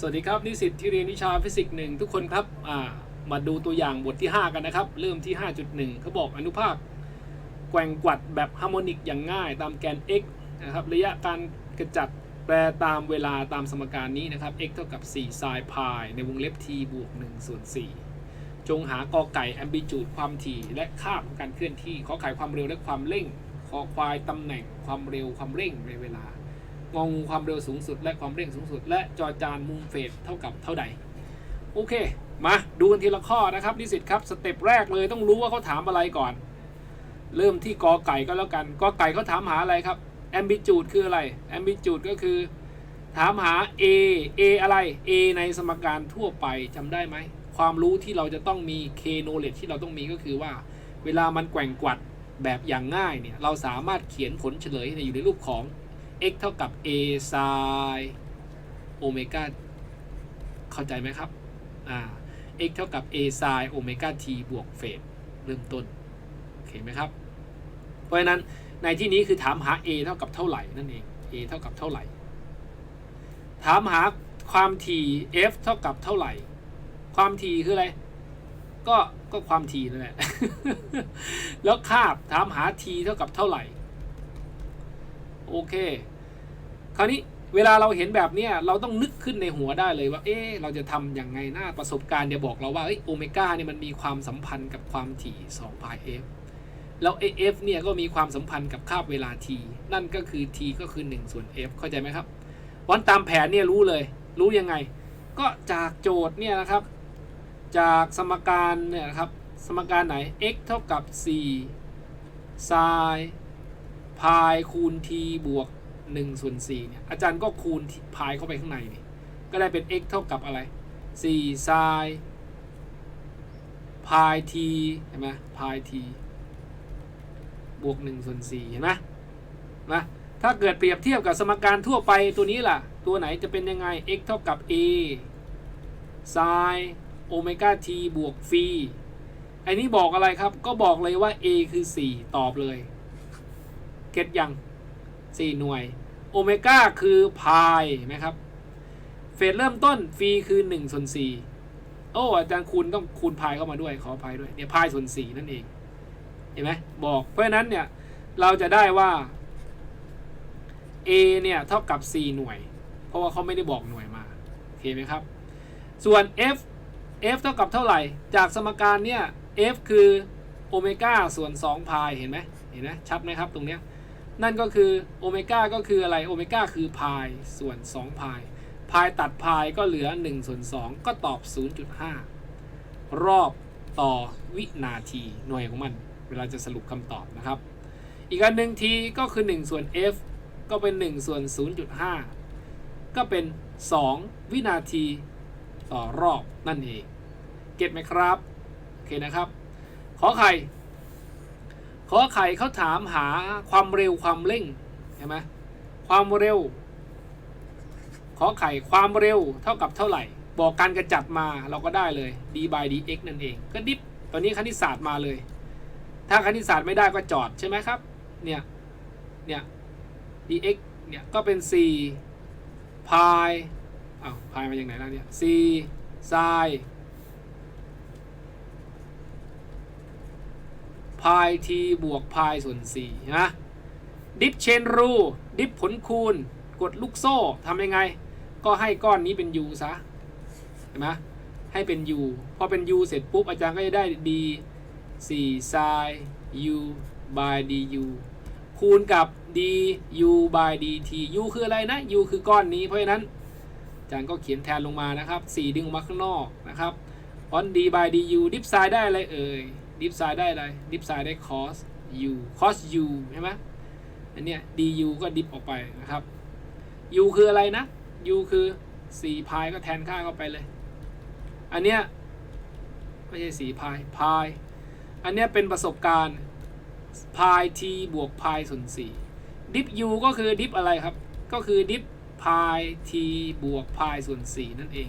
สวัสดีครับนิสิตที่เรียนวิชาฟิสิกส์หนึ่งทุกคนครับมาดูตัวอย่างบทที่ 5 กันนะครับ เริ่มที่ 5.1เขาบอกอนุภาคแกว่งกวัดแบบฮาร์โมนิกอย่างง่ายตามแกน x นะครับระยะการกระจัดแปรตามเวลาตามสมการนี้นะครับ x เท่ากับ4 sin pi ในวงเล็บ t บวก1ส่วน4จงหากอไก่แอมบิจูดความถี่และค่าของการเคลื่อนที่ขอไข่ความเร็วและความเร่ง ขอควายตำแหน่งความเร็วความเร่งในเวลา งองูความเร็วสูงสุด และความเร่งสูงสุด และจอจานมุมเฟสเท่ากับเท่าใด โอเค มาดูกันทีละข้อนะครับนิสิตครับสเต็ปแรกเลยต้องรู้ว่าเขาถามอะไรก่อน เริ่มที่กอไก่ก็แล้วกันกอไก่เขาถามหาอะไรครับแอมบิจูดคืออะไรแอมบิจูดก็คือถามหา a a อะไร a ในสมการทั่วไปจำได้ไหม ความรู้ที่เราจะต้องมี k knowledge ที่เราต้องมีก็คือว่า เวลามันแกว่งกวัดแบบอย่างง่ายเนี่ย เราสามารถเขียนผลเฉลยอยู่ในรูปของ x เท่ากับ a sin โอเมก้าเข้าใจไหมครับอ่า x เท่ากับ a sin โอเมก้า t บวกเฟสเริ่มต้นโอเคไหมครับ เพราะฉะนั้นในที่นี้คือถามหา a เท่ากับเท่าไหร่นั่นเอง a เท่ากับเท่าไหร่ ถามหาความถี่ f เท่ากับเท่าไหร่ ความถี่คืออะไร ก็ก็ความถี่นั่นแหละ แล้วคาบถามหา t เท่ากับเท่าไหร่ โอเค คราวนี้เวลาเราเห็นแบบเนี้ยเราต้องนึกขึ้นในหัวได้เลยว่า เอ๊ะเราจะทำยังไงหน้าประสบการณ์จะบอกเราว่าเอ้โอเมก้าเนี่ยมันมีความสัมพันธ์กับความถี่2 pi f แล้ว AF เนี่ยก็มีความสัมพันธ์กับคาบเวลา t นั่นก็คือ t ก็คือ 1 ส่วน f เข้าใจไหมครับวันตามแผนเนี่ยรู้เลย รู้ยังไง ก็จากโจทย์เนี่ยนะครับ จากสมการเนี่ยนะครับ สมการไหน x เท่ากับ4 sin พายคูณ t บวก1ส่วน4เนี่ยอาจารย์ก็คูณพายเข้าไปข้างในนี่ก็ได้เป็น x เท่ากับอะไร4 sin พาย t เห็นไหมพาย t บวก1ส่วน4เห็นไหมนะถ้าเกิดเปรียบเทียบกับสมการทั่วไปตัวนี้ล่ะ ตัวไหนจะเป็นยังไง x เท่ากับ a sin โอเมก้า t บวกฟีไอ้นี้บอกอะไรครับ ก็บอกเลยว่า a คือ 4 ตอบเลย ก็ตยัง 4 หน่วยโอเมก้าคือพายนะครับ เฟสเริ่มต้นฟรีคือ1ส่วน4โอ้อาจารย์คูณต้องคูณพายเข้ามาด้วยขอพายด้วยเนี่ยพายส่วน4นั่นเอง เห็นไหมบอกเพราะฉะนั้นเนี่ยเราจะได้ว่า a เนี่ยเท่ากับ 4 หน่วย เพราะว่าเขาไม่ได้บอกหน่วยมาโอเคไหมครับ ส่วน f f เท่ากับเท่าไหร่ จากสมการเนี่ย f คือโอเมก้าส่วน2พายเห็นไหมเห็นไหมชัดไหมครับตรงเนี้ย นั่นก็คือโอเมก้าก็คืออะไรโอเมก้าคือพายส่วน2พายพายตัดพายก็เหลือ1ส่วน2ก็ตอบ 0.5 รอบต่อวินาทีหน่วยของมัน เวลาจะสรุปคำตอบนะครับ อีกอันหนึ่ง t ก็คือ 1 ส่วน f ก็เป็น 1 ส่วน 0.5 ก็เป็น 2 วินาทีต่อรอบนั่นเอง เก็ตไหมครับ โอเคนะครับ ขอไข่ ขอไข่เขาถามหาความเร็วความเร่งใช่ไหมความเร็ว ขอไข่ความเร็วเท่ากับเท่าไหร่ บอกการกระจัดมาเราก็ได้เลย d by dx นั่นเอง ก็ดิฟตอนนี้คณิตศาสตร์มาเลย ถ้าคณิตศาสตร์ไม่ได้ก็จอดใช่ไหมครับ เนี่ย เนี่ย dx เนี่ยก็เป็น4พายอ้าวพายมาอย่างไหนแล้วเนี่ย4 sin พายทีบวกพายส่วน4นะดิฟเชนรูดิฟผลคูณ กดลูกโซ่ทำยังไง ก็ให้ก้อนนี้เป็น u ซะเห็นไหมให้เป็น u พอเป็น u เสร็จปุ๊บ อาจารย์ก็จะได้ d 4 sin u by du คูณกับ d u by dt u คืออะไรนะ u คือก้อนนี้เพราะฉะนั้นอาจารย์ก็เขียนแทนลงมานะครับ 4 ดึงออกมาข้างนอกนะครับเพราะ d by du ดิฟไซด์ได้อะไรเอ่ย ดิฟไซด์ได้อะไรดิฟไซด์ได้ cos u cos u ใช่ไหมอันเนี้ย du ก็ดิฟออกไปนะครับ u คืออะไรนะ u คือ4พายก็แทนค่าเข้าไปเลย อันเนี้ยไม่ใช่4พายพายอันเนี้ยเป็นประสบการณ์พาย t บวกพายส่วน4ดิฟ u ก็คือดิฟอะไรครับ ก็คือดิฟพาย t บวกพายส่วน4นั่นเอง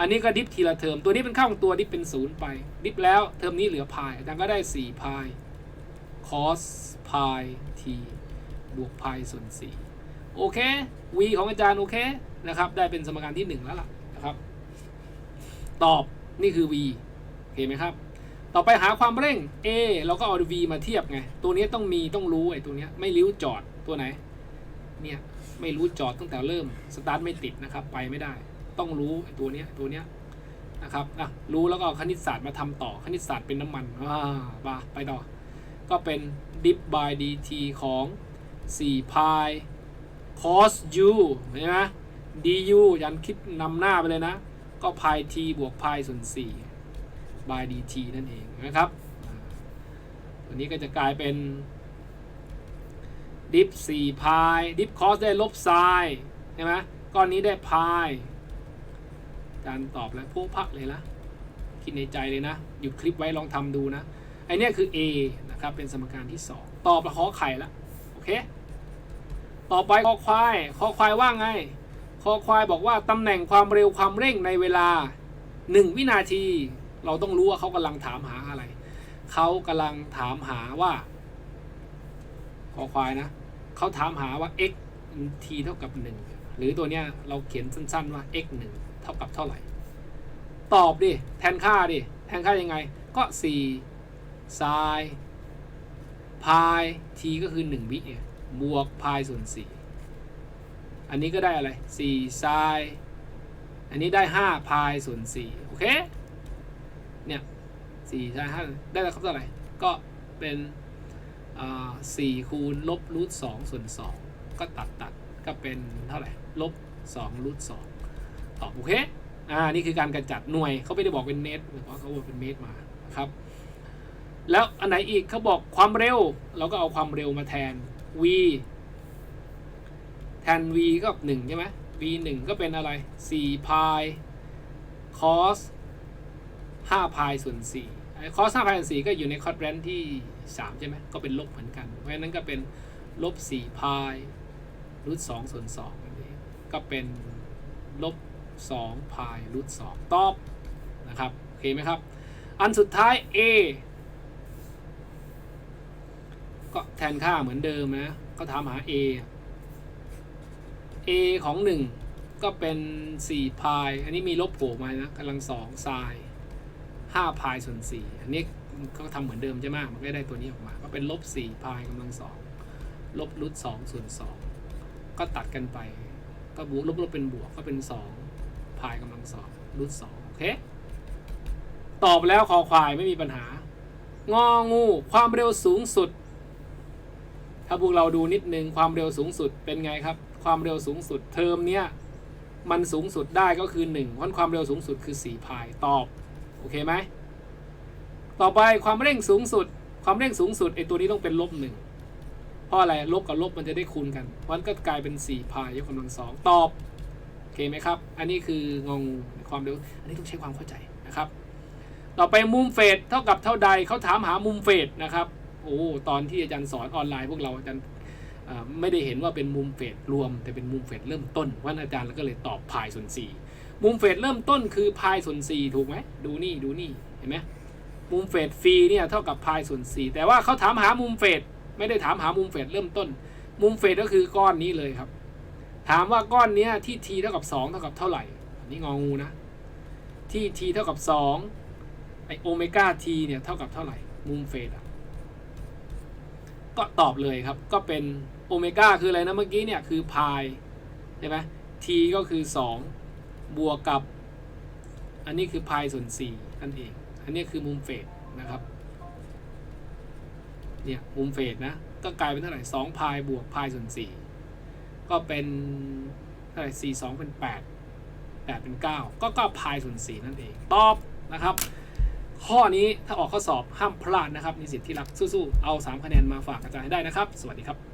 อันนี้ก็ดิฟทีละเทอม ตัวนี้เป็นข้าของตัวดิฟเป็นศูนย์ไป ดิฟแล้วเทอมนี้เหลือพายอาจารย์ก็ได้4พาย cos พาย t บวกพายส่วน4โอเค v ของอาจารย์โอเคนะครับ ได้เป็นสมการที่ 1 แล้วล่ะนะครับ ตอบนี่คือ v โอเคไหมครับ ต่อไปหาความเร่ง a เราก็เอา v มาเทียบไง ตัวนี้ต้องมีต้องรู้ไอ้ตัวนี้ไม่ริ้วจอดตัวไหน เนี่ยไม่รู้จอดตั้งแต่เริ่ม สตาร์ทไม่ติดนะครับ ไปไม่ได้ ต้องรู้ไอตัวเนี้ยตัวเนี้ยนะครับอะรู้แล้วก็เอาคณิตศาสตร์มาทำต่อคณิตศาสตร์เป็นน้ำมันอ่าบาไปต่อ ก็เป็น dip by dt ของ4 pi cos u เห็นไหม du ยันคิดนำหน้าไปเลยนะ ก็ pi t บวก pi ส่วน 4 by dt นั่นเองนะครับ ตัวนี้ก็จะกลายเป็น dip 4 pi dip cos ได้ลบ sin ใช่ไหมก้อนนี้ได้ pi อา จารย์ตอบแล้วพวกพักเลยนะคิดในใจเลยนะหยุดคลิปไว้ลองทำดูนะไอเนี้ยคือ A นะครับเป็นสมการที่ 2 ตอบแล้วขอไข่ละโอเคต่อไปคอควายคอควายว่าไงคอควายบอกว่าตำแหน่งความเร็วความเร่งในเวลา 1 วินาที เราต้องรู้ว่าเขากำลังถามหาอะไร เขากำลังถามหาว่าคอควายนะเขาถามหาว่า x t เท่ากับ 1 หรือตัวเนี้ยเราเขียนสั้นๆว่า x 1 เท่ากับเท่าไหร่ ตอบดิ แทนค่าดิ แทนค่ายังไง ก็4 sin พาย t ก็คือ 1 วิเนี่ยบวกพายส่วน 4 อันนี้ก็ได้อะไร4 sin อันนี้ได้ 5 พายส่วน 4 โอเค เนี่ย4 sin 5ได้แล้วครับเท่าไหร่ ก็เป็นอ่า4คูณลบรูท2ส่วน2ก็ตัดตัดก็เป็นเท่าไหร่ลบ2รูท2 ตอบโอเคอ่านี่คือการกระจัดหน่วยเขาไม่ได้บอกเป็นเมตรเพราะเขาบอกเป็นเมตรมาครับ แล้วอันไหนอีกเขาบอกความเร็ว เราก็เอาความเร็วมาแทน v แทน v ก็หนึ่งใช่ไหม v หนึ่งก็เป็นอะไร4 pi cos 5 pi ส่วน4ไอ้ cos 5 pi ส่วน4ก็อยู่ในคอร์ดแรนที่ 3 ใช่ไหมก็เป็นลบเหมือนกัน เพราะฉะนั้นก็เป็นลบ4 pi รูท2ส่วน2นั่นเองก็เป็นลบ 2 พายรูท2ตอบนะครับโอเคไหมครับ อันสุดท้าย a ก็แทนค่าเหมือนเดิมนะ ก็ถามหา a a ของ 1 ก็เป็น 4 พาย อันนี้มีลบโผล่มานะกำลัง2 sin 5พายส่วน 4 อันนี้ก็ทำเหมือนเดิมใช่ไหมมันก็ได้ตัวนี้ออกมา ก็เป็นลบ 4 พายกำลัง 2 ลบรูท2ส่วน 2 ก็ตัดกันไป ก็บวกลบลบเป็นบวกก็เป็น 2 พายกำลังสองรูทสองโอเค ตอบแล้วคอควายไม่มีปัญหา งองู ความเร็วสูงสุด ถ้าพวกเราดูนิดนึงความเร็วสูงสุดเป็นไงครับ ความเร็วสูงสุดเทอมเนี้ยมันสูงสุดได้ก็คือ1เพราะความเร็วสูงสุดคือ4พายตอบ โอเคไหม ต่อไปความเร่งสูงสุด ความเร่งสูงสุดไอตัวนี้ต้องเป็นลบหนึ่งเพราะอะไรลบกับลบมันจะได้คูณกันมันก็กลายเป็น4พายยกกำลังสองตอบ เคไหมครับ อันนี้คืองงความเร็ว อันนี้ต้องใช้ความเข้าใจนะครับ ต่อไปมุมเฟดเท่ากับเท่าใดเขาถามหามุมเฟดนะครับโอ้ตอนที่อาจารย์สอนออนไลน์พวกเราอาจารย์ไม่ได้เห็นว่าเป็นมุมเฟดรวม แต่เป็นมุมเฟดเริ่มต้นวันอาจารย์แล้วก็เลยตอบพายส่วน4มุมเฟดเริ่มต้นคือพายส่วน4ถูกไหมดูนี่ดูนี่เห็นไหมมุมเฟดฟรีเนี่ยเท่ากับพายส่วน4แต่ว่าเขาถามหามุมเฟดไม่ได้ถามหามุมเฟดเริ่มต้น มุมเฟดก็คือก้อนนี้เลยครับ ถามว่าก้อนเนี้ยที่ t เท่ากับ 2 เท่ากับเท่าไหร่นนี้งองูนะ ที่ t เท่ากับ 2 ไอโอเมก้า t เนี่ยเท่ากับเท่าไหร่ มุมเฟดอะ ก็ตอบเลยครับ ก็เป็นโอเมก้าคืออะไรนะเมื่อกี้เนี่ยคือพายใช่ไหม t ก็คือ 2 บวกกับ อันนี้คือพายส่วน4นั่นเอง อันนี้คือมุมเฟดนะครับ เนี่ยมุมเฟดนะ ก็กลายเป็นเท่าไหร่2พายบวกพายส่วน4 ก็เป็นเท่าไหร่สี่สองเป็นแปดแปดเป็นเก้าก็เก้าพายส่วนสี่นั่นเองตอบนะครับ ข้อนี้ถ้าออกข้อสอบห้ามพลาดนะครับนิสิทธิ์ที่รักสู้ๆ เอา 3 คะแนนมาฝากอาจารย์ให้ได้นะครับ สวัสดีครับ